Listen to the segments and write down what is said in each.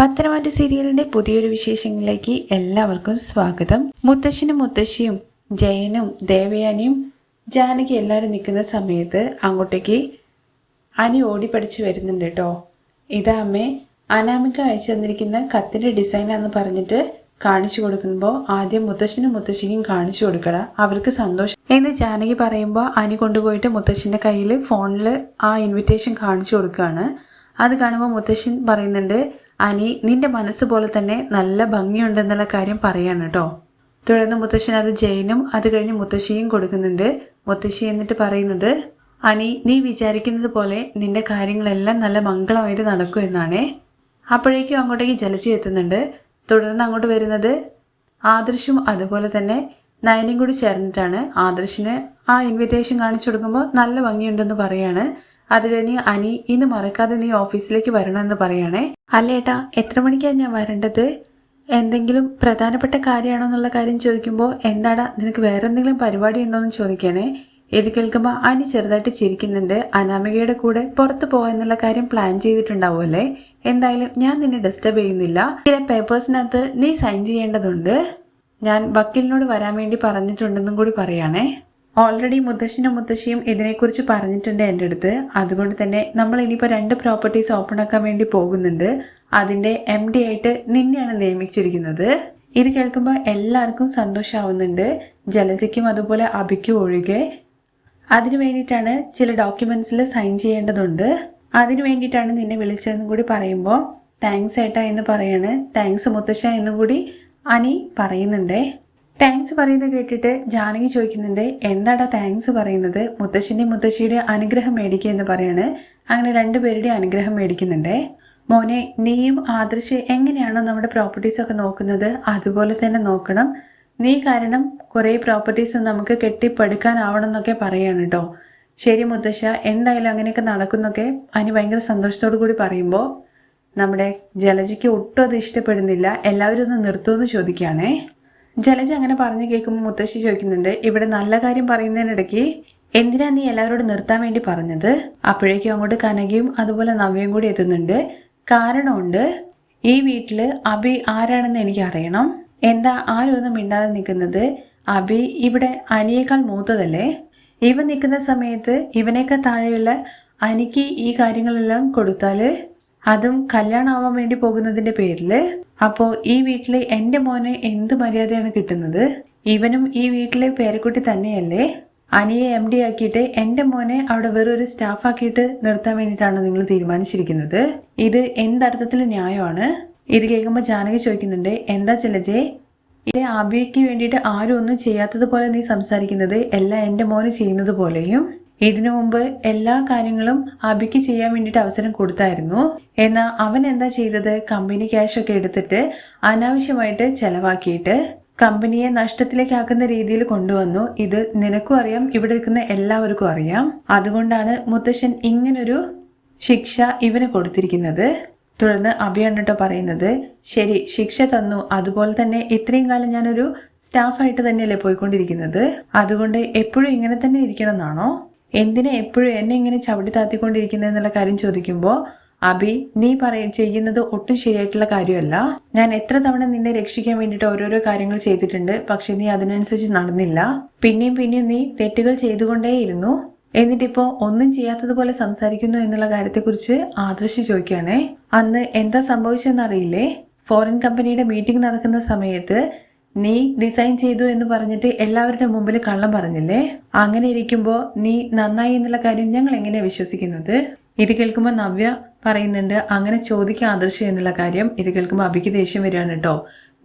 പത്തനംതിട്ട സീരിയലിന്റെ പുതിയൊരു വിശേഷങ്ങളിലേക്ക് എല്ലാവർക്കും സ്വാഗതം. മുത്തശ്ശനും മുത്തശ്ശിയും ജയനും ദേവയാനിയും ജാനകി എല്ലാവരും നിൽക്കുന്ന സമയത്ത് അങ്ങോട്ടേക്ക് അനി ഓടിപ്പടിച്ച് വരുന്നുണ്ട് കേട്ടോ. ഇതാ അമ്മേ അനാമിക അയച്ചു തന്നിരിക്കുന്ന കത്തിന്റെ ഡിസൈനാന്ന് പറഞ്ഞിട്ട് കാണിച്ചു കൊടുക്കുമ്പോൾ ആദ്യം മുത്തശ്ശനും മുത്തശ്ശിക്കും കാണിച്ചു കൊടുക്കട. അവർക്ക് സന്തോഷം. എന്ന് ജാനകി പറയുമ്പോൾ അനി കൊണ്ടുപോയിട്ട് മുത്തശ്ശിന്റെ കയ്യിൽ ഫോണിൽ ആ ഇൻവിറ്റേഷൻ കാണിച്ചു കൊടുക്കുകയാണ് അത് കാണുമ്പോൾ മുത്തശ്ശൻ പറയുന്നുണ്ട് അനി നിന്റെ മനസ്സ് പോലെ തന്നെ നല്ല ഭംഗിയുണ്ടെന്നുള്ള കാര്യം പറയാണ് കേട്ടോ തുടർന്ന് മുത്തശ്ശൻ അത് ജയനും അത് കഴിഞ്ഞ് മുത്തശ്ശിയും കൊടുക്കുന്നുണ്ട്. മുത്തശ്ശി എന്നിട്ട് പറയുന്നത് അനി നീ വിചാരിക്കുന്നത് പോലെ നിന്റെ കാര്യങ്ങളെല്ലാം നല്ല മംഗളമായിട്ട് നടക്കും എന്നാണേ. അപ്പോഴേക്കും അങ്ങോട്ടേക്ക് ജലജി എത്തുന്നുണ്ട്. തുടർന്ന് അങ്ങോട്ട് വരുന്നത് ആദർശും അതുപോലെ തന്നെ നയനും കൂടി ചേർന്നിട്ടാണ്. ആദർശിന് ആ ഇൻവിറ്റേഷൻ കാണിച്ചു കൊടുക്കുമ്പോൾ നല്ല ഭംഗിയുണ്ടെന്ന് പറയാണ്. അത് കഴിഞ്ഞ് അനി ഇന്ന് മറക്കാതെ നീ ഓഫീസിലേക്ക് വരണമെന്ന് പറയണേ. അല്ലേട്ടാ എത്ര മണിക്കാണ് ഞാൻ വരേണ്ടത്? എന്തെങ്കിലും പ്രധാനപ്പെട്ട കാര്യമാണോ എന്നുള്ള കാര്യം ചോദിക്കുമ്പോൾ എന്താടാ നിനക്ക് വേറെ എന്തെങ്കിലും പരിപാടി ഉണ്ടോ എന്ന് ചോദിക്കണേ? ഇത് കേൾക്കുമ്പോൾ അനി ചെറുതായിട്ട് ചിരിക്കുന്നുണ്ട്. അനാമികയുടെ കൂടെ പുറത്തു പോകാന്നുള്ള കാര്യം പ്ലാൻ ചെയ്തിട്ടുണ്ടാവുമല്ലേ എന്തായാലും ഞാൻ നിന്നെ ഡിസ്റ്റർബ് ചെയ്യുന്നില്ല. ചില പേപ്പേഴ്സിനകത്ത് നീ സൈൻ ചെയ്യേണ്ടതുണ്ട്. ഞാൻ വക്കീലിനോട് വരാൻ വേണ്ടി പറഞ്ഞിട്ടുണ്ടെന്നും കൂടി പറയാണേ. ഓൾറെഡി മുത്തശ്ശനും മുത്തശ്ശിയും ഇതിനെക്കുറിച്ച് പറഞ്ഞിട്ടുണ്ട് എന്റെ അടുത്ത്. അതുകൊണ്ട് തന്നെ നമ്മൾ ഇനിയിപ്പോൾ രണ്ട് പ്രോപ്പർട്ടീസ് ഓപ്പൺ ആക്കാൻ വേണ്ടി പോകുന്നുണ്ട്. അതിന്റെ എം ഡി ആയിട്ട് നിന്നെയാണ് നിയമിച്ചിരിക്കുന്നത്. ഇത് കേൾക്കുമ്പോൾ എല്ലാവർക്കും സന്തോഷമാവുന്നുണ്ട് ജലജയ്ക്കും അതുപോലെ അഭിക്കും ഒഴികെ. അതിനു വേണ്ടിയിട്ടാണ് ചില ഡോക്യുമെന്റ്സിൽ സൈൻ ചെയ്യേണ്ടതുണ്ട്. അതിനു വേണ്ടിയിട്ടാണ് നിന്നെ വിളിച്ചതെന്നും കൂടി പറയുമ്പോൾ താങ്ക്സ് ഏട്ടാ എന്ന് പറയാണ്. താങ്ക്സ് മുത്തശ്ശ എന്നും കൂടി അനി പറയുന്നുണ്ടേ. താങ്ക്സ് പറയുന്നത് കേട്ടിട്ട് ജാനകി ചോദിക്കുന്നുണ്ട് എന്താടാ താങ്ക്സ് പറയുന്നത്? മുത്തശ്ശിന്റെ മുത്തശ്ശിയുടെ അനുഗ്രഹം മേടിക്കുക എന്ന് പറയാണ്. അങ്ങനെ രണ്ടുപേരുടെ അനുഗ്രഹം മേടിക്കുന്നുണ്ടേ. മോനെ നീയും ആദർശ് എങ്ങനെയാണോ നമ്മുടെ പ്രോപ്പർട്ടീസ് ഒക്കെ നോക്കുന്നത് അതുപോലെ തന്നെ നോക്കണം. നീ കാരണം കുറേ പ്രോപ്പർട്ടീസ് നമുക്ക് കെട്ടിപ്പടുക്കാനാവണം എന്നൊക്കെ പറയാണ് കേട്ടോ ശരി മുത്തശ്ശ എന്തായാലും അങ്ങനെയൊക്കെ നടക്കുന്നൊക്കെ അതിന് ഭയങ്കര സന്തോഷത്തോടു കൂടി പറയുമ്പോൾ നമ്മുടെ ജലജിക്ക് ഒട്ടും അത് ഇഷ്ടപ്പെടുന്നില്ല. എല്ലാവരും ഒന്ന് നിർത്തുമെന്ന് ചോദിക്കുകയാണേ. ജലജ അങ്ങനെ പറഞ്ഞു കേൾക്കുമ്പോൾ മുത്തശ്ശി ചോദിക്കുന്നുണ്ട് ഇവിടെ നല്ല കാര്യം പറയുന്നതിനിടയ്ക്ക് എന്തിനാ നീ എല്ലാവരോടും നിർത്താൻ വേണ്ടി പറഞ്ഞത്? അപ്പോഴേക്കും അങ്ങോട്ട് കനകയും അതുപോലെ നവ്യയും കൂടി എത്തുന്നുണ്ട്. കാരണമുണ്ട് ഈ വീട്ടിൽ അബി ആരാണെന്ന് എനിക്ക് അറിയണം. എന്താ ആരും ഒന്നും മിണ്ടാതെ നിൽക്കുന്നത്? അബി ഇവിടെ അനിയേക്കാൾ മൂത്തതല്ലേ? ഇവൻ നിൽക്കുന്ന സമയത്ത് ഇവനേക്കാൾ താഴെയുള്ള അനിക്ക് ഈ കാര്യങ്ങളെല്ലാം കൊടുത്താൽ അതും കല്യാണം ആവാൻ വേണ്ടി പോകുന്നതിന്റെ പേരിൽ. അപ്പോ ഈ വീട്ടിൽ എന്റെ മോന് എന്ത് മര്യാദയാണ് കിട്ടുന്നത്? ഇവനും ഈ വീട്ടിലെ പേരക്കുട്ടി തന്നെയല്ലേ? അനിയെ എം ഡി ആക്കിയിട്ട് എന്റെ മോനെ അവിടെ വെറൊരു സ്റ്റാഫ് ആക്കിയിട്ട് നിർത്താൻ വേണ്ടിയിട്ടാണ് നിങ്ങൾ തീരുമാനിച്ചിരിക്കുന്നത്. ഇത് എന്തർത്ഥത്തിൽ ന്യായമാണ്? ഇത് കേൾക്കുമ്പോൾ ജാനകി ചോദിക്കുന്നുണ്ട് എന്താ ചിലജേ ഇത് ആബിയയ്ക്ക് വേണ്ടിയിട്ട് ആരും ഒന്നും ചെയ്യാത്തതുപോലെ നീ സംസാരിക്കുന്നത് എല്ലാം എന്റെ മോന് ചെയ്യുന്നത് പോലെയും ഇതിനു മുമ്പ് എല്ലാ കാര്യങ്ങളും അബിക്ക് ചെയ്യാൻ വേണ്ടിയിട്ട് അവസരം കൊടുത്തായിരുന്നു. എന്നാൽ അവൻ എന്താ ചെയ്തത്? കമ്പനി ക്യാഷ് ഒക്കെ എടുത്തിട്ട് അനാവശ്യമായിട്ട് ചെലവാക്കിയിട്ട് കമ്പനിയെ നഷ്ടത്തിലേക്കാക്കുന്ന രീതിയിൽ കൊണ്ടുവന്നു. ഇത് നിനക്കും അറിയാം ഇവിടെ ഇരിക്കുന്ന എല്ലാവർക്കും അറിയാം. അതുകൊണ്ടാണ് മുത്തശ്ശൻ ഇങ്ങനൊരു ശിക്ഷ ഇവന് കൊടുത്തിരിക്കുന്നത്. തുടർന്ന് അഭിയാണ് പറയുന്നത് ശരി ശിക്ഷ തന്നു. അതുപോലെ തന്നെ ഇത്രയും കാലം ഞാനൊരു സ്റ്റാഫായിട്ട് തന്നെയല്ലേ പോയിക്കൊണ്ടിരിക്കുന്നത്? അതുകൊണ്ട് എപ്പോഴും ഇങ്ങനെ തന്നെ ഇരിക്കണം എന്നാണോ? എന്തിനാ എപ്പോഴും എന്നെ ഇങ്ങനെ ചവിട്ടി താത്തിക്കൊണ്ടിരിക്കുന്നത് എന്നുള്ള കാര്യം ചോദിക്കുമ്പോൾ അബി നീ പറയ ചെയ്യുന്നത് ഒട്ടും ശരിയായിട്ടുള്ള കാര്യമല്ല. ഞാൻ എത്ര തവണ നിന്നെ രക്ഷിക്കാൻ വേണ്ടിയിട്ട് ഓരോരോ കാര്യങ്ങൾ ചെയ്തിട്ടുണ്ട് പക്ഷെ നീ അതിനനുസരിച്ച് നടന്നില്ല. പിന്നെയും പിന്നെയും നീ തെറ്റുകൾ ചെയ്തുകൊണ്ടേയിരുന്നു. എന്നിട്ടിപ്പോ ഒന്നും ചെയ്യാത്തതുപോലെ സംസാരിക്കുന്നു എന്നുള്ള കാര്യത്തെക്കുറിച്ച് ആദർശ് ചോദിക്കുകയാണേ. അന്ന് എന്താ സംഭവിച്ചെന്ന് അറിയില്ലേ ഫോറിൻ കമ്പനിയുടെ മീറ്റിംഗ് നടക്കുന്ന സമയത്ത് നീ ഡിസൈൻ ചെയ്തു എന്ന് പറഞ്ഞിട്ട് എല്ലാവരുടെ മുമ്പിൽ കള്ളം പറഞ്ഞില്ലേ? അങ്ങനെ ഇരിക്കുമ്പോ നീ നന്നായി എന്നുള്ള കാര്യം ഞങ്ങൾ എങ്ങനെയാ വിശ്വസിക്കുന്നത്? ഇത് കേൾക്കുമ്പോൾ നവ്യ പറയുന്നുണ്ട് അങ്ങനെ ചോദിക്കാൻ ആദർശം എന്നുള്ള കാര്യം. ഇത് കേൾക്കുമ്പോൾ അഭിക്ക് ദേഷ്യം വരികയാണ് കേട്ടോ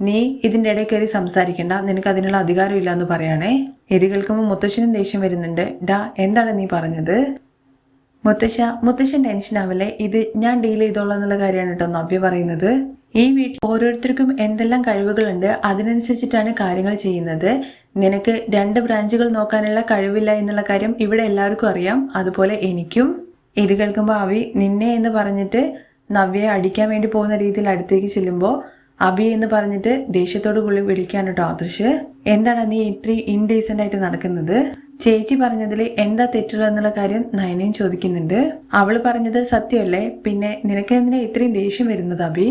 നീ ഇതിന്റെ ഇടയിൽ കയറി സംസാരിക്കണ്ട നിനക്ക് അതിനുള്ള അധികാരം ഇല്ല എന്ന് പറയണേ. ഇത് കേൾക്കുമ്പോൾ മുത്തശ്ശനും ദേഷ്യം വരുന്നുണ്ട്. ഡാ എന്താണ് നീ പറഞ്ഞത്? മുത്തശ്ശ മുത്തശ്ശൻ ടെൻഷൻ ആവല്ലേ? ഇത് ഞാൻ ഡീൽ ചെയ്തോളാം എന്നുള്ള കാര്യമാണ് കേട്ടോ നവ്യ പറയുന്നത്. ഈ വീട്ടിൽ ഓരോരുത്തർക്കും എന്തെല്ലാം കഴിവുകളുണ്ട് അതിനനുസരിച്ചിട്ടാണ് കാര്യങ്ങൾ ചെയ്യുന്നത്. നിനക്ക് രണ്ട് ബ്രാഞ്ചുകൾ നോക്കാനുള്ള കഴിവില്ല എന്നുള്ള കാര്യം ഇവിടെ എല്ലാവർക്കും അറിയാം. അതുപോലെ എനിക്കും. ഇത് കേൾക്കുമ്പോൾ അവി നിന്നെ എന്ന് പറഞ്ഞിട്ട് നവ്യയെ അടിക്കാൻ വേണ്ടി പോകുന്ന രീതിയിൽ അടുത്തേക്ക് ചെല്ലുമ്പോൾ അബി എന്ന് പറഞ്ഞിട്ട് ദേഷ്യത്തോട് കൂടി വിളിക്കാൻ കേട്ടോ ആദർശ്. എന്താണ് നീ ഇത്രയും ഇൻഡീസെന്റ് ആയിട്ട് നടക്കുന്നത്? ചേച്ചി പറഞ്ഞതിൽ എന്താ തെറ്റുള്ളത് എന്നുള്ള കാര്യം നയനയും ചോദിക്കുന്നുണ്ട്. അവൾ പറഞ്ഞത് സത്യമല്ലേ? പിന്നെ നിനക്ക് എന്തിനാ ഇത്രയും ദേഷ്യം വരുന്നത് അബി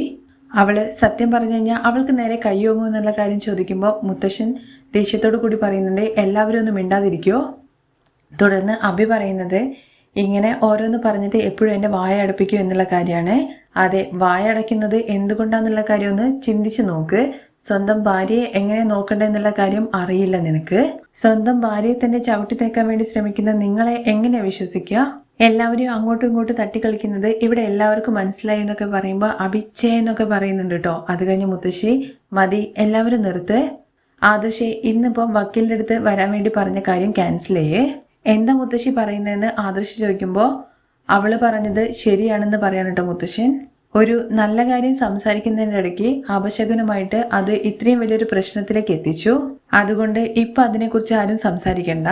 അവൾ സത്യം പറഞ്ഞു കഴിഞ്ഞാൽ അവൾക്ക് നേരെ കയ്യോങ്ങും എന്നുള്ള കാര്യം ചോദിക്കുമ്പോൾ മുത്തശ്ശൻ ദേഷ്യത്തോടു കൂടി പറയുന്നുണ്ട് എല്ലാവരും ഒന്നും മിണ്ടാതിരിക്കോ? തുടർന്ന് അഭി പറയുന്നത് ഇങ്ങനെ ഓരോന്ന് പറഞ്ഞിട്ട് എപ്പോഴും എന്റെ വായ അടപ്പിക്കും എന്നുള്ള കാര്യമാണ്. അതെ വായ അടയ്ക്കുന്നത് എന്തുകൊണ്ടാന്നുള്ള കാര്യം ഒന്ന് ചിന്തിച്ചു നോക്ക്. സ്വന്തം ഭാര്യയെ എങ്ങനെ നോക്കണ്ടേ എന്നുള്ള കാര്യം അറിയില്ല നിനക്ക്. സ്വന്തം ഭാര്യയെ തന്നെ ചവിട്ടി തേക്കാൻ വേണ്ടി ശ്രമിക്കുന്ന നിങ്ങളെ എങ്ങനെ വിശ്വസിക്കുക? എല്ലാവരും അങ്ങോട്ടും ഇങ്ങോട്ടും തട്ടിക്കളിക്കുന്നത് ഇവിടെ എല്ലാവർക്കും മനസ്സിലായി എന്നൊക്കെ പറയുമ്പോൾ അഭിച്ചേ എന്നൊക്കെ പറയുന്നുണ്ട് കേട്ടോ അത് കഴിഞ്ഞ് മുത്തശ്ശി മതി എല്ലാവരും നിർത്ത്. ആദർശേ ഇന്നിപ്പം വക്കീലിന്റെ അടുത്ത് വരാൻ വേണ്ടി പറഞ്ഞ കാര്യം ക്യാൻസൽ ചെയ്യേ. എന്താ മുത്തശ്ശി പറയുന്നതെന്ന് ആദർശ് ചോദിക്കുമ്പോൾ അവൾ പറഞ്ഞത് ശരിയാണെന്ന് പറയാണ് കേട്ടോ മുത്തശ്ശൻ. ഒരു നല്ല കാര്യം സംസാരിക്കുന്നതിന്റെ ഇടയ്ക്ക് അപശകുനമായിട്ട് അത് ഇത്രയും വലിയൊരു പ്രശ്നത്തിലേക്ക് എത്തിച്ചു. അതുകൊണ്ട് ഇപ്പൊ അതിനെക്കുറിച്ച് ആരും സംസാരിക്കണ്ട.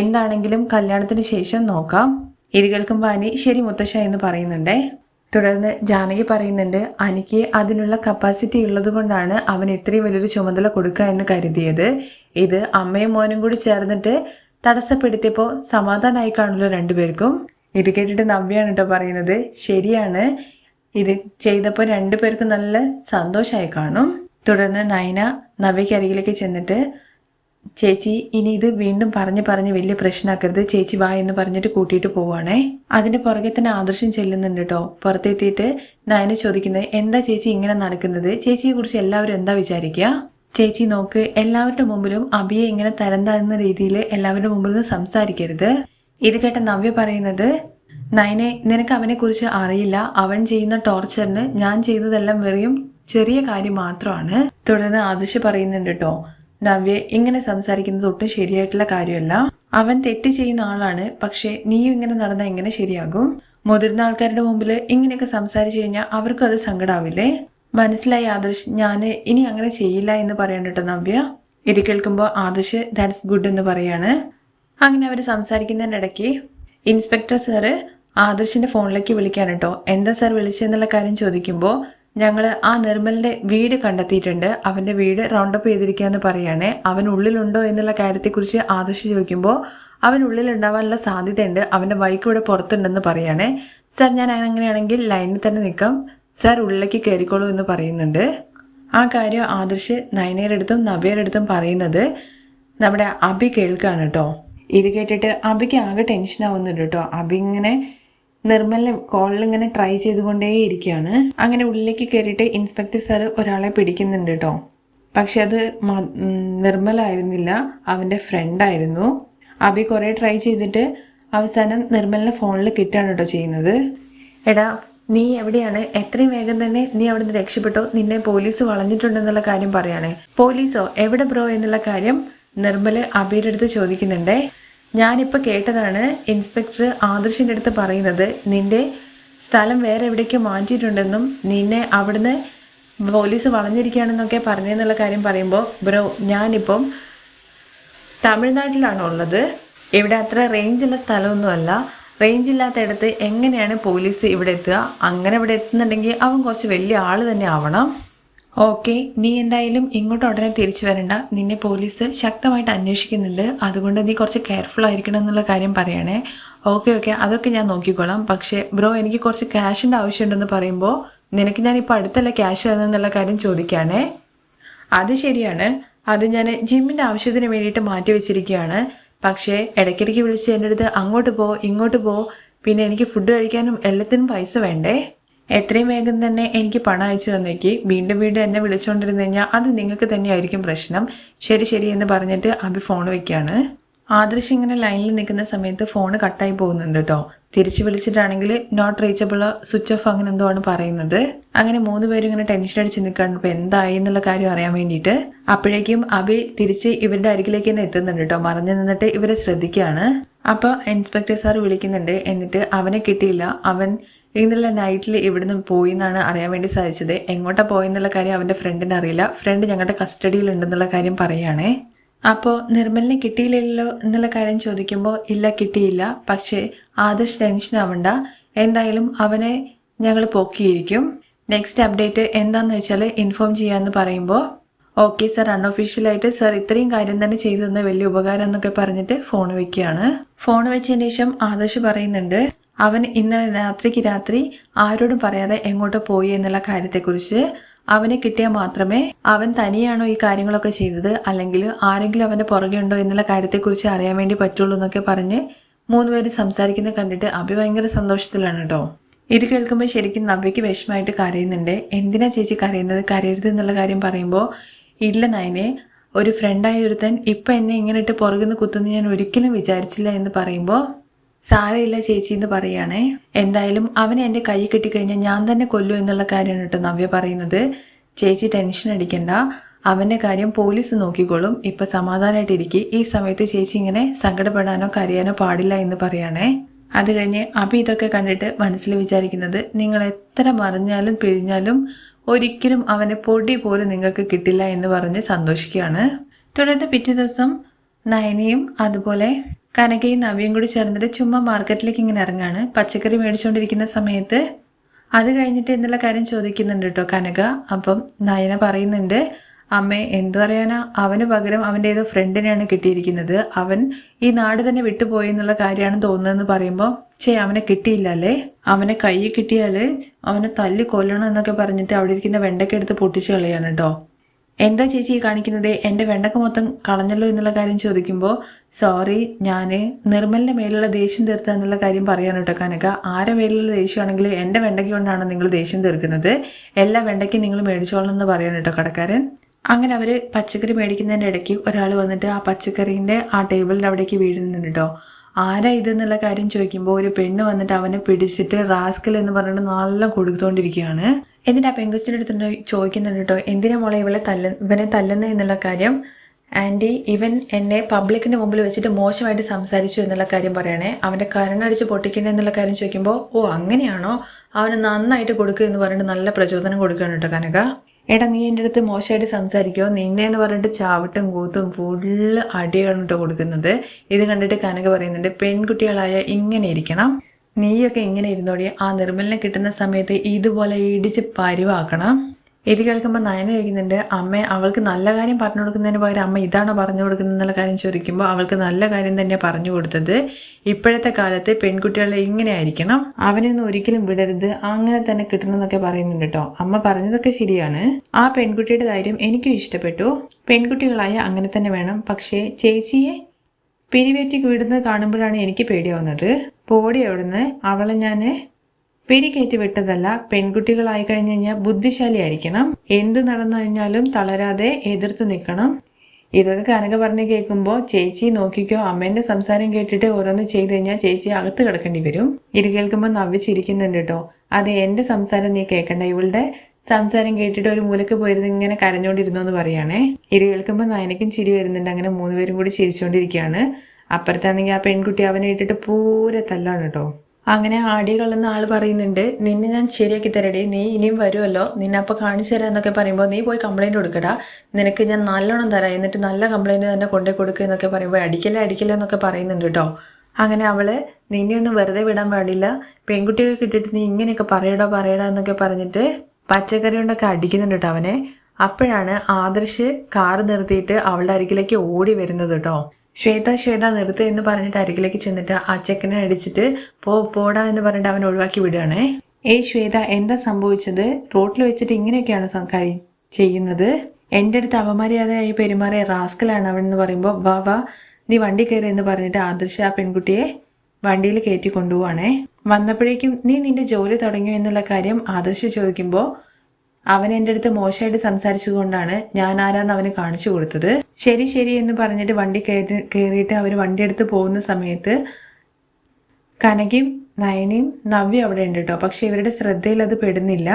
എന്താണെങ്കിലും കല്യാണത്തിന് ശേഷം നോക്കാം. ഇത് അനി ശരി മുത്തശ്ശ എന്ന് പറയുന്നുണ്ടേ. തുടർന്ന് ജാനകി പറയുന്നുണ്ട് അനിക്ക് അതിനുള്ള കപ്പാസിറ്റി ഉള്ളത് കൊണ്ടാണ് അവൻ ഇത്രയും വലിയൊരു ചുമതല കൊടുക്കുക എന്ന് കരുതിയത്. ഇത് അമ്മയും മോനും കൂടി ചേർന്നിട്ട് തടസ്സപ്പെടുത്തിയപ്പോൾ സമാധാനമായി കാണുമല്ലോ രണ്ടുപേർക്കും. ഇത് കേട്ടിട്ട് നവ്യാണ് കേട്ടോ പറയുന്നത് ശരിയാണ്. ഇത് ചെയ്തപ്പോൾ രണ്ടുപേർക്കും നല്ല സന്തോഷമായി കാണും. തുടർന്ന് നയന നവയ്ക്കരികിലേക്ക് ചെന്നിട്ട് ചേച്ചി ഇനി ഇത് വീണ്ടും പറഞ്ഞ് പറഞ്ഞ് വലിയ പ്രശ്നമാക്കരുത്. ചേച്ചി വാ എന്ന് പറഞ്ഞിട്ട് കൂട്ടിയിട്ട് പോവാണേ അതിന്റെ പുറകെ തന്നെ ആദർശം ചെല്ലുന്നുണ്ട് കേട്ടോ. പുറത്തെത്തിയിട്ട് നയന ചോദിക്കുന്നത് എന്താ ചേച്ചി ഇങ്ങനെ നടക്കുന്നത്? ചേച്ചിയെ കുറിച്ച് എല്ലാവരും എന്താ വിചാരിക്കുക? ചേച്ചി നോക്ക് എല്ലാവരുടെ മുമ്പിലും അഭിയെ ഇങ്ങനെ തരം താഴ്ന്ന രീതിയിൽ എല്ലാവരുടെ മുമ്പിൽ നിന്ന് സംസാരിക്കരുത്. ഇത് കേട്ട നവ്യ പറയുന്നത് നയനെ നിനക്ക് അവനെ കുറിച്ച് അറിയില്ല. അവൻ ചെയ്യുന്ന ടോർച്ചറിന് ഞാൻ ചെയ്തതെല്ലാം വെറിയും ചെറിയ കാര്യം മാത്രമാണ്. തുടർന്ന് ആദർശ് പറയുന്നുണ്ട് കേട്ടോ നവ്യ ഇങ്ങനെ സംസാരിക്കുന്നത് ഒട്ടും ശരിയായിട്ടുള്ള കാര്യമല്ല. അവൻ തെറ്റ് ചെയ്യുന്ന ആളാണ് പക്ഷേ നീ ഇങ്ങനെ നടന്നാൽ എങ്ങനെ ശരിയാകും? മുതിർന്ന ആൾക്കാരുടെ മുമ്പിൽ ഇങ്ങനെയൊക്കെ സംസാരിച്ചു കഴിഞ്ഞാൽ അവർക്കും അത് സങ്കടാവില്ലേ? മനസ്സിലായി ആദർശ് ഞാൻ ഇനി അങ്ങനെ ചെയ്യില്ല എന്ന് പറയണ്ട കേട്ടോ നവ്യ. ഇത് കേൾക്കുമ്പോൾ ആദർശ് ദാറ്റ്സ് ഗുഡ് എന്ന് പറയാണ്. അങ്ങനെ അവർ സംസാരിക്കുന്നതിനിടയ്ക്ക് ഇൻസ്പെക്ടർ സാറ് ആദർശിന്റെ ഫോണിലേക്ക് വിളിക്കാൻ കേട്ടോ എന്താ സാർ വിളിച്ചെന്നുള്ള കാര്യം ചോദിക്കുമ്പോൾ ഞങ്ങൾ ആ നിർമ്മലിന്റെ വീട് കണ്ടെത്തിയിട്ടുണ്ട്. അവന്റെ വീട് റൗണ്ടപ്പ് ചെയ്തിരിക്കുകയെന്ന് പറയുകയാണേ അവൻ ഉള്ളിലുണ്ടോ എന്നുള്ള കാര്യത്തെക്കുറിച്ച് ആദർശി ചോദിക്കുമ്പോൾ അവൻ ഉള്ളിലുണ്ടാവാനുള്ള സാധ്യതയുണ്ട്. അവന്റെ ബൈക്ക് ഇവിടെ പുറത്തുണ്ടെന്ന് പറയാണ്. സാർ ഞാൻ അങ്ങനെയാണെങ്കിൽ ലൈനിൽ തന്നെ നിൽക്കാം. സാർ ഉള്ളിലേക്ക് കയറിക്കോളൂ എന്ന് പറയുന്നുണ്ട്. ആ കാര്യം ആദർശ് നയനയുടെ അടുത്തും നവ്യയുടെ അടുത്തും പറയുന്നത് നമ്മുടെ അബി കേൾക്കുകയാണ് കേട്ടോ. ഇത് കേട്ടിട്ട് അബിക്ക് ആകെ ടെൻഷൻ ആവുന്നുണ്ട് കേട്ടോ. അബി ഇങ്ങനെ നിർമ്മലിനെ കോളിൽ ഇങ്ങനെ ട്രൈ ചെയ്തുകൊണ്ടേയിരിക്കുകയാണ് അങ്ങനെ ഉള്ളിലേക്ക് കയറിയിട്ട് ഇൻസ്പെക്ടർ സാർ ഒരാളെ പിടിക്കുന്നുണ്ട് കേട്ടോ. പക്ഷെ അത് നിർമ്മല നിർമ്മലായിരുന്നില്ല അവന്റെ ഫ്രണ്ട് ആയിരുന്നു. അഭി കുറെ ട്രൈ ചെയ്തിട്ട് അവസാനം നിർമ്മലിനെ ഫോണിൽ കിട്ടുകയാണ് കേട്ടോ ചെയ്യുന്നത്. എടാ നീ എവിടെയാണ്? എത്രയും വേഗം തന്നെ നീ അവിടെ നിന്ന് രക്ഷപ്പെട്ടോ? നിന്നെ പോലീസ് വളഞ്ഞിട്ടുണ്ടെന്നുള്ള കാര്യം പറയാണേ. പോലീസോ? എവിടെ ബ്രോ എന്നുള്ള കാര്യം നിർമ്മൽ അബിയുടെ അടുത്ത് ചോദിക്കുന്നുണ്ടേ. ഞാനിപ്പോ കേട്ടതാണ് ഇൻസ്പെക്ടർ ആദർശിന്റെ അടുത്ത് പറയുന്നത് നിന്റെ സ്ഥലം വേറെ എവിടേക്കോ മാറ്റിയിട്ടുണ്ടെന്നും നിന്നെ അവിടുന്ന് പോലീസ് വളഞ്ഞിരിക്കുകയാണെന്നൊക്കെ പറഞ്ഞെന്നുള്ള കാര്യം പറയുമ്പോൾ ബ്രോ ഞാനിപ്പം തമിഴ്നാട്ടിലാണ് ഉള്ളത്? ഇവിടെ അത്ര റേഞ്ചുള്ള സ്ഥലമൊന്നുമല്ല. റേഞ്ച് ഇല്ലാത്തയിടത്ത് എങ്ങനെയാണ് പോലീസ് ഇവിടെ എത്തുക? അങ്ങനെ ഇവിടെ എത്തുന്നുണ്ടെങ്കിൽ അവൻ കുറച്ച് വലിയ ആൾ തന്നെ ആവണം. ഓക്കെ നീ എന്തായാലും ഇങ്ങോട്ട് ഉടനെ തിരിച്ചു വരണ്ട. നിന്നെ പോലീസ് ശക്തമായിട്ട് അന്വേഷിക്കുന്നുണ്ട്. അതുകൊണ്ട് നീ കുറച്ച് കെയർഫുൾ ആയിരിക്കണം എന്നുള്ള കാര്യം പറയണേ. ഓക്കെ ഓക്കെ അതൊക്കെ ഞാൻ നോക്കിക്കോളാം. പക്ഷേ ബ്രോ എനിക്ക് കുറച്ച് ക്യാഷിന്റെ ആവശ്യമുണ്ടെന്ന് പറയുമ്പോൾ നിനക്ക് ഞാൻ ഇപ്പൊ അടുത്തല്ല ക്യാഷ് തന്നെന്നുള്ള കാര്യം ചോദിക്കാണേ. അത് ശരിയാണ്. അത് ഞാൻ ജിമ്മിന്റെ ആവശ്യത്തിന് വേണ്ടിയിട്ട് മാറ്റി വെച്ചിരിക്കുകയാണ്. പക്ഷേ ഇടയ്ക്കിടയ്ക്ക് വിളിച്ച് എന്റെ അടുത്ത് അങ്ങോട്ട് പോ ഇങ്ങോട്ട് പോ. പിന്നെ എനിക്ക് ഫുഡ് കഴിക്കാനും എല്ലാത്തിനും പൈസ വേണ്ടേ? എത്രയും വേഗം തന്നെ എനിക്ക് പണം അയച്ചു തന്നേക്ക്. വീണ്ടും വീണ്ടും എന്നെ വിളിച്ചുകൊണ്ടിരുന്നു കഴിഞ്ഞാൽ അത് നിങ്ങൾക്ക് തന്നെയായിരിക്കും പ്രശ്നം. ശരി ശരി എന്ന് പറഞ്ഞിട്ട് അഭി ഫോൺ വെക്കുകയാണ് ആദർശ് ഇങ്ങനെ ലൈനിൽ നിൽക്കുന്ന സമയത്ത് ഫോൺ കട്ടായി പോകുന്നുണ്ട് കേട്ടോ. തിരിച്ചു വിളിച്ചിട്ടാണെങ്കിൽ നോട്ട് റീച്ചബിൾ സ്വിച്ച് ഓഫ് അങ്ങനെ എന്തോ ആണ് പറയുന്നത്. അങ്ങനെ മൂന്ന് പേരും ഇങ്ങനെ ടെൻഷൻ അടിച്ച് നിൽക്കാണ് ഇപ്പൊ എന്തായി എന്നുള്ള കാര്യം അറിയാൻ വേണ്ടിയിട്ട് അപ്പോഴേക്കും അഭി തിരിച്ച് ഇവരുടെ അരികിലേക്ക് തന്നെ എത്തുന്നുണ്ട് കേട്ടോ. മറഞ്ഞു നിന്നിട്ട് ഇവരെ ശ്രദ്ധിക്കുകയാണ്. അപ്പൊ ഇൻസ്പെക്ടർ സാർ വിളിക്കുന്നുണ്ട്. എന്നിട്ട് അവനെ കിട്ടിയില്ല. അവൻ ഇന്നലെ നൈറ്റിൽ ഇവിടുന്ന് പോയി എന്നാണ് അറിയാൻ വേണ്ടി സാധിച്ചത്. എങ്ങോട്ടാ പോയെന്നുള്ള കാര്യം അവന്റെ ഫ്രണ്ടിന് അറിയില്ല. ഫ്രണ്ട് ഞങ്ങളുടെ കസ്റ്റഡിയിൽ ഉണ്ടെന്നുള്ള കാര്യം പറയുകയാണേ അപ്പോൾ നിർമ്മലിനെ കിട്ടിയില്ലല്ലോ എന്നുള്ള കാര്യം ചോദിക്കുമ്പോൾ ഇല്ല കിട്ടിയില്ല. പക്ഷേ ആദർശ് ടെൻഷൻ ആവണ്ട. എന്തായാലും അവനെ ഞങ്ങൾ പൊക്കിയിരിക്കും. നെക്സ്റ്റ് അപ്ഡേറ്റ് എന്താന്ന് വെച്ചാൽ ഇൻഫോം ചെയ്യാന്ന് പറയുമ്പോൾ ഓക്കെ സർ അൺഒഫീഷ്യലായിട്ട് സർ ഇത്രയും കാര്യം തന്നെ ചെയ്തു തന്ന വലിയ ഉപകാരം എന്നൊക്കെ പറഞ്ഞിട്ട് ഫോൺ വെക്കുകയാണ്. ഫോൺ വെച്ചതിന് ശേഷം ആദർശ് പറയുന്നുണ്ട് അവൻ ഇന്നലെ രാത്രിക്ക് രാത്രി ആരോടും പറയാതെ എങ്ങോട്ട് പോയി എന്നുള്ള കാര്യത്തെക്കുറിച്ച് അവനെ കിട്ടിയാൽ മാത്രമേ അവൻ തനിയാണോ ഈ കാര്യങ്ങളൊക്കെ ചെയ്തത് അല്ലെങ്കിൽ ആരെങ്കിലും അവന്റെ പുറകെ ഉണ്ടോ എന്നുള്ള കാര്യത്തെക്കുറിച്ച് അറിയാൻ വേണ്ടി പറ്റുള്ളൂ എന്നൊക്കെ പറഞ്ഞ് മൂന്നുപേര് സംസാരിക്കുന്നത് കണ്ടിട്ട് അഭി ഭയങ്കര സന്തോഷത്തിലാണ് കേട്ടോ. ഇത് കേൾക്കുമ്പോൾ ശരിക്കും നവ്യക്ക് വിഷമമായിട്ട് കരയുന്നുണ്ട്. എന്തിനാ ചേച്ചി കരയുന്നത്? കരയരുത് എന്നുള്ള കാര്യം പറയുമ്പോൾ ഇല്ല നയനെ ഒരു ഫ്രണ്ടായ ഒരുത്തൻ ഇപ്പൊ എന്നെ ഇങ്ങനെ ഇട്ട് പുറകുന്ന് കുത്തുന്നു ഞാൻ ഒരിക്കലും വിചാരിച്ചില്ല എന്ന് പറയുമ്പോൾ സാരയില്ല ചേച്ചി എന്ന് പറയുകയാണേ. എന്തായാലും അവനെ എന്റെ കൈ കിട്ടിക്കഴിഞ്ഞാൽ ഞാൻ തന്നെ കൊല്ലു എന്നുള്ള കാര്യമാണ് കേട്ടോ നവ്യ പറയുന്നത്. ചേച്ചി ടെൻഷൻ അടിക്കണ്ട. അവന്റെ കാര്യം പോലീസ് നോക്കിക്കോളും. ഇപ്പൊ സമാധാനമായിട്ട് ഇരിക്കും. ഈ സമയത്ത് ചേച്ചി ഇങ്ങനെ സങ്കടപ്പെടാനോ കരയാനോ പാടില്ല എന്ന് പറയുകയാണേ. അത് കഴിഞ്ഞ് അഭി ഇതൊക്കെ കണ്ടിട്ട് മനസ്സിൽ വിചാരിക്കുന്നത് നിങ്ങൾ എത്ര മറിഞ്ഞാലും പിഴിഞ്ഞാലും ഒരിക്കലും അവനെ പൊടി പോലും നിങ്ങൾക്ക് കിട്ടില്ല എന്ന് പറഞ്ഞ് സന്തോഷിക്കുകയാണ്. തുടർന്ന് പിറ്റേ ദിവസം നയനയും അതുപോലെ കനകയും നവിയും കൂടി ചേർന്നിട്ട് ചുമ്മാ മാർക്കറ്റിലേക്ക് ഇങ്ങനെ ഇറങ്ങാണ്. പച്ചക്കറി മേടിച്ചുകൊണ്ടിരിക്കുന്ന സമയത്ത് അത് കഴിഞ്ഞിട്ട് എന്നുള്ള കാര്യം ചോദിക്കുന്നുണ്ട് കേട്ടോ കനക. അപ്പം നയന പറയുന്നുണ്ട് അമ്മേ എന്തു പറയാനാ? അവന് പകരം അവന്റെ ഏതോ ഫ്രണ്ടിനെയാണ് കിട്ടിയിരിക്കുന്നത്. അവൻ ഈ നാട് തന്നെ വിട്ടുപോയി എന്നുള്ള കാര്യമാണ് തോന്നുന്നതെന്ന് പറയുമ്പോൾ ചേ അവനെ കിട്ടിയില്ല അല്ലേ? അവനെ കൈ കിട്ടിയാൽ അവനെ തല്ലി കൊല്ലണം എന്നൊക്കെ പറഞ്ഞിട്ട് അവിടെ ഇരിക്കുന്ന വെണ്ടയ്ക്കെടുത്ത് പൊട്ടിച്ച് പൊട്ടിച്ചു കളയാണ് കേട്ടോ എന്താ ചേച്ചി കാണിക്കുന്നത്? എന്റെ വെണ്ടക്ക മൊത്തം കളഞ്ഞല്ലോ എന്നുള്ള കാര്യം ചോദിക്കുമ്പോൾ സോറി ഞാൻ നിർമ്മലിന്റെ മേലുള്ള ദേഷ്യം തീർത്ത എന്നുള്ള കാര്യം പറയാണ് കേട്ടോ കനക. ആരെ മേലുള്ള ദേഷ്യമാണെങ്കിൽ എന്റെ വെണ്ടയ്ക്ക കൊണ്ടാണ് നിങ്ങൾ ദേഷ്യം തീർക്കുന്നത്. എല്ലാ വെണ്ടയ്ക്കും നിങ്ങൾ മേടിച്ചോളണം എന്ന് പറയാണ് കേട്ടോ കടക്കാരൻ. അങ്ങനെ അവർ പച്ചക്കറി മേടിക്കുന്നതിന്റെ ഇടയ്ക്ക് ഒരാൾ വന്നിട്ട് ആ പച്ചക്കറീന്റെ ആ ടേബിളിന്റെ അവിടേക്ക് വീഴുന്നുണ്ട് കേട്ടോ. ആരാ ഇത് എന്നുള്ള കാര്യം ചോദിക്കുമ്പോൾ ഒരു പെണ്ണ് വന്നിട്ട് അവനെ പിടിച്ചിട്ട് റാസ്കൽ എന്ന് പറഞ്ഞിട്ട് നല്ല കൊടുത്തുകൊണ്ടിരിക്കുകയാണ് എന്നിട്ട് ആ പെങ്കുച്ചിന്റെ അടുത്തുണ്ട് ചോദിക്കുന്നുണ്ട് കേട്ടോ? എന്തിനാ മോളെ ഇവളെ തല്ല ഇവനെ തല്ലുന്നത് എന്നുള്ള കാര്യം? ആന്റി ഇവൻ എന്നെ പബ്ലിക്കിന്റെ മുമ്പിൽ വെച്ചിട്ട് മോശമായിട്ട് സംസാരിച്ചു എന്നുള്ള കാര്യം പറയണേ. അവന്റെ കരണടിച്ച് പൊട്ടിക്കണേ എന്നുള്ള കാര്യം ചോദിക്കുമ്പോൾ ഓ അങ്ങനെയാണോ? അവന് നന്നായിട്ട് കൊടുക്കുക എന്ന് പറഞ്ഞിട്ട് നല്ല പ്രചോദനം കൊടുക്കുകയാണ് കേട്ടോ കനക. എടാ നീ എന്റെ അടുത്ത് മോശമായിട്ട് സംസാരിക്കോ? നിന്നെ എന്ന് പറഞ്ഞിട്ട് ചാവിട്ടും കൂത്തും ഫുള്ള് അടിയാണ് കൊടുക്കുന്നത്. ഇത് കണ്ടിട്ട് കനക പറയുന്നുണ്ട് പെൺകുട്ടികളായ ഇങ്ങനെ ഇരിക്കണം. നീയൊക്കെ ഇങ്ങനെ ഇരുന്നോടി. ആ നിർമ്മലിനെ കിട്ടുന്ന സമയത്ത് ഇതുപോലെ ഇടിച്ച് പരിവാക്കണം. ഇത് കേൾക്കുമ്പോൾ നയന ചോദിക്കുന്നുണ്ട് അമ്മ അവൾക്ക് നല്ല കാര്യം പറഞ്ഞു കൊടുക്കുന്നതിന് പകരം അമ്മ ഇതാണോ പറഞ്ഞു കൊടുക്കുന്നത് എന്നുള്ള കാര്യം ചോദിക്കുമ്പോൾ അവൾക്ക് നല്ല കാര്യം തന്നെ പറഞ്ഞു കൊടുത്തത്. ഇപ്പോഴത്തെ കാലത്ത് പെൺകുട്ടികളെ ഇങ്ങനെ ആയിരിക്കണം. അവനൊന്നും ഒരിക്കലും വിടരുത്. അങ്ങനെ തന്നെ കിട്ടണമെന്നൊക്കെ പറയുന്നുണ്ട് കേട്ടോ അമ്മ പറഞ്ഞതൊക്കെ ശരിയാണ്. ആ പെൺകുട്ടിയുടെ ധൈര്യം എനിക്കും ഇഷ്ടപ്പെട്ടു. പെൺകുട്ടികളായ അങ്ങനെ തന്നെ വേണം. പക്ഷേ ചേച്ചിയെ പിരിവേറ്റിക്ക് വിടുന്നത് കാണുമ്പോഴാണ് എനിക്ക് പേടിയാവുന്നത് പോടി അവിടുന്ന് അവളെ ഞാൻ പിരികേറ്റ് വിട്ടതല്ല പെൺകുട്ടികളായി കഴിഞ്ഞു കഴിഞ്ഞാൽ ബുദ്ധിശാലിയായിരിക്കണം. എന്ത് നടന്നു കഴിഞ്ഞാലും തളരാതെ എതിർത്ത് നിൽക്കണം. ഇതൊക്കെ കനക പറഞ്ഞ് കേൾക്കുമ്പോൾ ചേച്ചി നോക്കിക്കോ അമ്മേന്റെ സംസാരം കേട്ടിട്ട് ഓരോന്ന് ചെയ്തു കഴിഞ്ഞാൽ ചേച്ചി അകത്ത് കിടക്കേണ്ടി വരും. ഇത് കേൾക്കുമ്പോൾ നവ്വിച്ചിരിക്കുന്നുണ്ട് കേട്ടോ. അതെ എന്റെ സംസാരം നീ കേൾക്കണ്ട. ഇവളുടെ സംസാരം കേട്ടിട്ട് ഒരു മൂലക്ക് പോയിരുന്ന് ഇങ്ങനെ കരഞ്ഞോണ്ടിരുന്നു എന്ന് പറയാണേ. ഇത് കേൾക്കുമ്പോൾ നയനക്കും ചിരി വരുന്നുണ്ട്. അങ്ങനെ മൂന്നുപേരും കൂടി ചിരിച്ചുകൊണ്ടിരിക്കുകയാണ് അപ്പുറത്താണെങ്കിൽ ആ പെൺകുട്ടി അവനെ ഇട്ടിട്ട് പൂരെ തല്ലാണ് കേട്ടോ. അങ്ങനെ ആടികൾ എന്ന ആൾ പറയുന്നുണ്ട് നിന്നെ ഞാൻ ശരിയാക്കി തരടി. നീ ഇനിയും വരുമല്ലോ നിന്നെ അപ്പൊ കാണിച്ചു തരാം എന്നൊക്കെ പറയുമ്പോൾ നീ പോയി കംപ്ലൈന്റ് കൊടുക്കടാ. നിനക്ക് ഞാൻ നല്ലോണം തരാം. എന്നിട്ട് നല്ല കംപ്ലൈന്റ് തന്നെ കൊണ്ടേ കൊടുക്കുക എന്നൊക്കെ പറയുമ്പോൾ അടിക്കല്ലേ അടിക്കല്ലേ എന്നൊക്കെ പറയുന്നുണ്ട് കേട്ടോ. അങ്ങനെ അവൾ നിന്നെ ഒന്നും വെറുതെ വിടാൻ പാടില്ല. പെൺകുട്ടികൾ കിട്ടിയിട്ട് നീ ഇങ്ങനെയൊക്കെ പറയടാ പറയടാ എന്നൊക്കെ പറഞ്ഞിട്ട് പച്ചക്കറി കൊണ്ടൊക്കെ അടിക്കുന്നുണ്ട് കേട്ടോ അവനെ. അപ്പോഴാണ് ആദർശ് കാറ് നിർത്തിയിട്ട് അവളുടെ അരികിലേക്ക് ഓടി വരുന്നത് കേട്ടോ ശ്വേത ശ്വേത നിർത്ത് എന്ന് പറഞ്ഞിട്ട് അരികിലേക്ക് ചെന്നിട്ട് ആ ചെക്കനെ അടിച്ചിട്ട് പോ പോടാ എന്ന് പറഞ്ഞിട്ട് അവൻ ഒഴിവാക്കി വിടുകയാണേ. ഏയ് ശ്വേത എന്താ സംഭവിച്ചത്? റോട്ടിൽ വെച്ചിട്ട് ഇങ്ങനെയൊക്കെയാണ് കഴി ചെയ്യുന്നത്? എന്റെ അടുത്ത് അപമര്യാദയായി പെരുമാറിയ റാസ്കലാണ് അവൻ എന്ന് പറയുമ്പോൾ വാ വാ നീ വണ്ടി കയറി എന്ന് പറഞ്ഞിട്ട് ആദർശ് ആ പെൺകുട്ടിയെ വണ്ടിയിൽ കയറ്റി കൊണ്ടുപോവാണേ. വന്നപ്പോഴേക്കും നീ നിന്റെ ജോലി തുടങ്ങിയോ? എന്നുള്ള കാര്യം ആദർശ് ചോദിക്കുമ്പോൾ അവൻ എന്റെ അടുത്ത് മോശമായിട്ട് സംസാരിച്ചതുകൊണ്ടാണ് ഞാൻ ആരാന്ന് അവന് കാണിച്ചു കൊടുത്തത്. ശരി ശരി എന്ന് പറഞ്ഞിട്ട് വണ്ടി കയറി കയറിയിട്ട് അവർ വണ്ടി എടുത്ത് പോകുന്ന സമയത്ത് കനകയും നയനയും നവ്യ അവിടെ ഉണ്ട് കേട്ടോ. പക്ഷെ ഇവരുടെ ശ്രദ്ധയിൽ അത് പെടുന്നില്ല.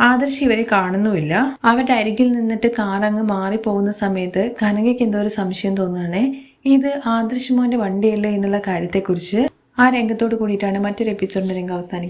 ആദർശ് ഇവരെ കാണുന്നുമില്ല. അവരുടെ അരികിൽ നിന്നിട്ട് കാർ അങ്ങ് മാറി പോകുന്ന സമയത്ത് കനകയ്ക്ക് എന്തോ ഒരു സംശയം തോന്നുകയാണേ. ഇത് ആദർശ് മോന്റെ വണ്ടിയല്ലേ? എന്നുള്ള കാര്യത്തെക്കുറിച്ച് ആ രംഗത്തോട് കൂടിയിട്ടാണ് മറ്റൊരു എപ്പിസോഡിന്റെ രംഗം അവസാനിക്കുന്നത്.